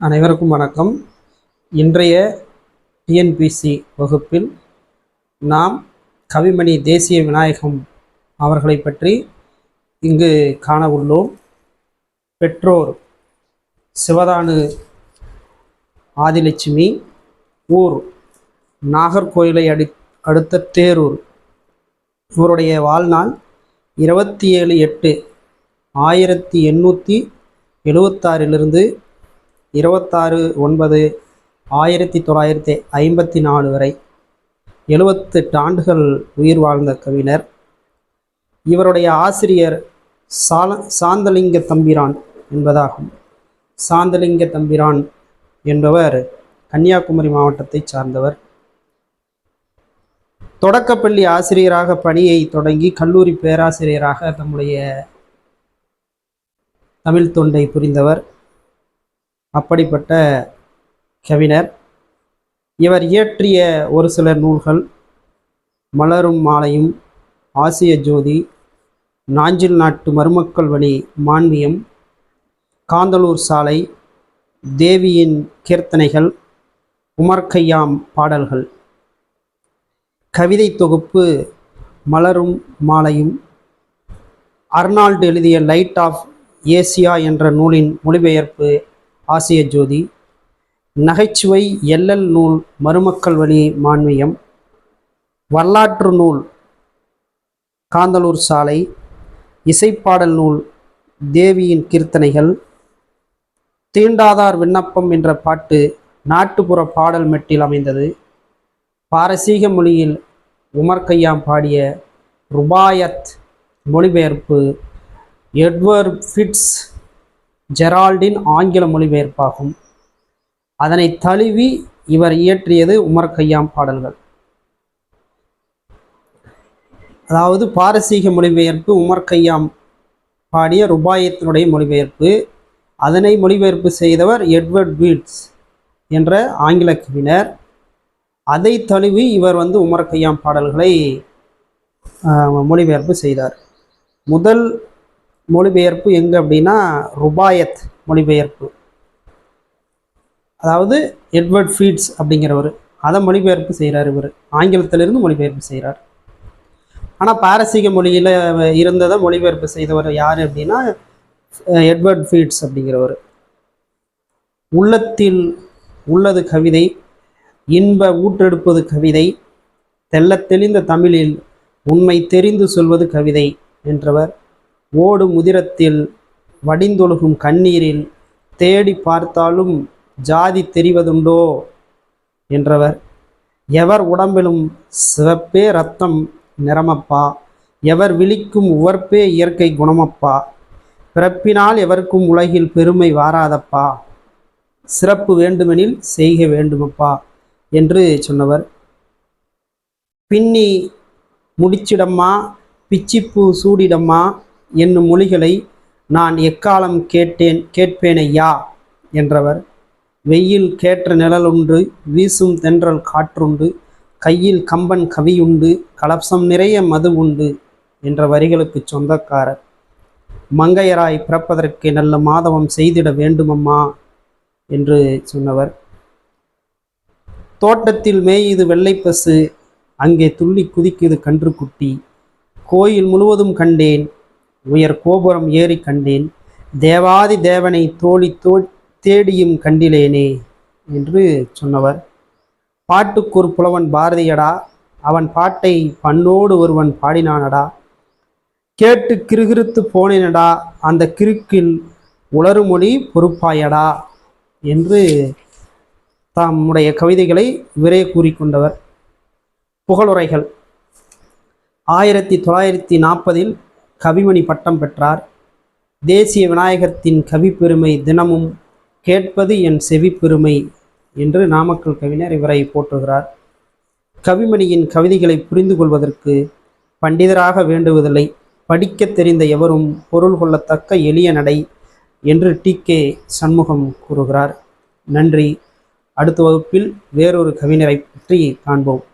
அனைவருக்கும் வணக்கம். இன்றைய டிஎன்பிசி வகுப்பில் நாம் கவிமணி தேசிய விநாயகம் அவர்களை பற்றி இங்கு காண உள்ளோம். பெற்றோர் சிவதானு ஆதிலட்சுமி ஊர் நாகர்கோயிலை அடி அடுத்த தேரூர். இவருடைய வாழ்நாள் இருபத்தி ஏழு எட்டு ஆயிரத்தி எண்ணூற்றி எழுபத்தாறிலிருந்து இருபத்தாறு ஒன்பது ஆயிரத்தி தொள்ளாயிரத்தி ஐம்பத்தி நாலு வரை எழுபத்தெட்டு ஆண்டுகள் உயிர் வாழ்ந்த கவிஞர். இவருடைய ஆசிரியர் சால சாந்தலிங்க தம்பிரான் என்பதாகும். சாந்தலிங்க தம்பிரான் என்பவர் கன்னியாகுமரி மாவட்டத்தை சார்ந்தவர். தொடக்கப்பள்ளி ஆசிரியராக பணியை தொடங்கி கல்லூரி பேராசிரியராக தம்முடைய தமிழ் தொண்டை புரிந்தவர். அப்படிப்பட்ட கவிஞர். இவர் இயற்றிய ஒரு சில நூல்கள் மலரும் மாலையும் ஆசிய ஜோதி நாஞ்சில் நாட்டு மருமக்கள் வழி மான்மியம் காந்தலூர் சாலை தேவியின் கீர்த்தனைகள் உமர்கையாம் பாடல்கள். கவிதை தொகுப்பு மலரும் மாலையும் அர்னால்டு எழுதிய லைட் ஆஃப் ஏசியா என்ற நூலின் மொழிபெயர்ப்பு ஆசிய ஜோதி நகைச்சுவை எல்லல் நூல் மருமக்கள் வழி மான்மியம் வரலாற்று நூல் காந்தலூர் சாலை இசைப்பாடல் நூல் தேவியின் கீர்த்தனைகள் தீண்டாதார் விண்ணப்பம் என்ற பாட்டு நாட்டுப்புற பாடல் மெட்டில் அமைந்தது. பாரசீக மொழியில் உமர் கையாம் பாடிய ருபாயத் மொழிபெயர்ப்பு எட்வர்ட் ஃபிட்ஸ் ஜெரால்டின் ஆங்கில மொழிபெயர்ப்பாகும். அதனை தழுவி இவர் இயற்றியது உமர் கையாம் பாடல்கள். அதாவது பாரசீக மொழிபெயர்ப்பு உமர் கையாம் பாடிய ருபாயத்தினுடைய மொழிபெயர்ப்பு அதனை மொழிபெயர்ப்பு செய்தவர் எட்வர்ட் வீட்ஸ் என்ற ஆங்கில கவிஞர். அதை தழுவி இவர் வந்து உமர் கையாம் பாடல்களை மொழிபெயர்ப்பு செய்தார். முதல் மொழிபெயர்ப்பு எங்கே அப்படின்னா ருபாயத் மொழிபெயர்ப்பு. அதாவது எட்வர்ட் ஃபீட்ஸ் அப்படிங்கிறவர். அதை மொழிபெயர்ப்பு செய்கிறார் இவர். ஆங்கிலத்திலிருந்து மொழிபெயர்ப்பு செய்கிறார் ஆனால் பாரசீக மொழியில் இருந்ததை மொழிபெயர்ப்பு செய்தவர் யார் அப்படின்னா எட்வர்ட் ஃபீட்ஸ் அப்படிங்கிறவர். உள்ளத்தில் உள்ளது கவிதை இன்ப ஊற்றெடுப்பது கவிதை தெல்ல தெளிந்த தமிழில் உண்மை தெரிந்து சொல்வது கவிதை என்றவர் ஓடும் முதிரத்தில் வடிந்தொழுகும் கண்ணீரில் தேடி பார்த்தாலும் ஜாதி தெரிவதுண்டோ? என்றவர். எவர் உடம்பிலும் சிவப்பே ரத்தம் நிறமப்பா? எவர் விழிக்கும் உவர்ப்பே இயற்கை குணமப்பா? பிறப்பினால் எவருக்கும் உலகில் பெருமை வாராதப்பா? சிறப்பு வேண்டுமெனில் செய்க வேண்டுமப்பா? என்று சொன்னவர். பின்னி முடிச்சிடம்மா பிச்சிப்பூ சூடிடம்மா என்னும் மொழிகளை நான் எக்காலம் கேட்டேன் கேட்பேனையா என்றவர். வெயில் கேற்ற நிழலுண்டு வீசும் தென்றல் காற்றுண்டு கையில் கம்பன் கவியுண்டு கலப்சம் நிறைய மது உண்டு என்ற வரிகளுக்கு சொந்தக்காரர். மங்கையராய் பிறப்பதற்கு நல்ல மாதவம் செய்திட வேண்டுமம்மா? என்று சொன்னவர். தோட்டத்தில் மேயுது வெள்ளைப்பசு அங்கே துள்ளி குதிக்குது கன்றுக்குட்டி. கோயில் முழுவதும் கண்டேன் உயர் கோபுரம் ஏறி கண்டேன். தேவாதி தேவனை தோழி தோ தேடியும் கண்டிலேனே என்று சொன்னவர். பாட்டுக்கூர் புலவன் பாரதியடா அவன் பாட்டை பண்ணோடு ஒருவன் பாடினானடா. கேட்டு கிருகிருத்து போனேனடா அந்த கிறுக்கில் உளறுமொழி பொறுப்பாயடா என்று தம்முடைய கவிதைகளை விரைய கூறிக்கொண்டவர். புகழுரைகள். ஆயிரத்தி தொள்ளாயிரத்தி நாற்பதில் கவிமணி பட்டம் பெற்றார். தேசிய விநாயகத்தின் கவிப்பெருமை தினமும் கேட்பது என் செவிப்பெருமை என்று நாமக்கல் கவிஞர் இவரை போற்றுகிறார். கவிமணியின் கவிதைகளை புரிந்து கொள்வதற்கு பண்டிதராக வேண்டுவதில்லை. படிக்கத் தெரிந்த எவரும் பொருள் கொள்ளத்தக்க எளிய நடை என்று டி. கே. சண்முகம் கூறுகிறார். நன்றி. அடுத்த வகுப்பில் வேறொரு கவிஞரை பற்றி காண்போம்.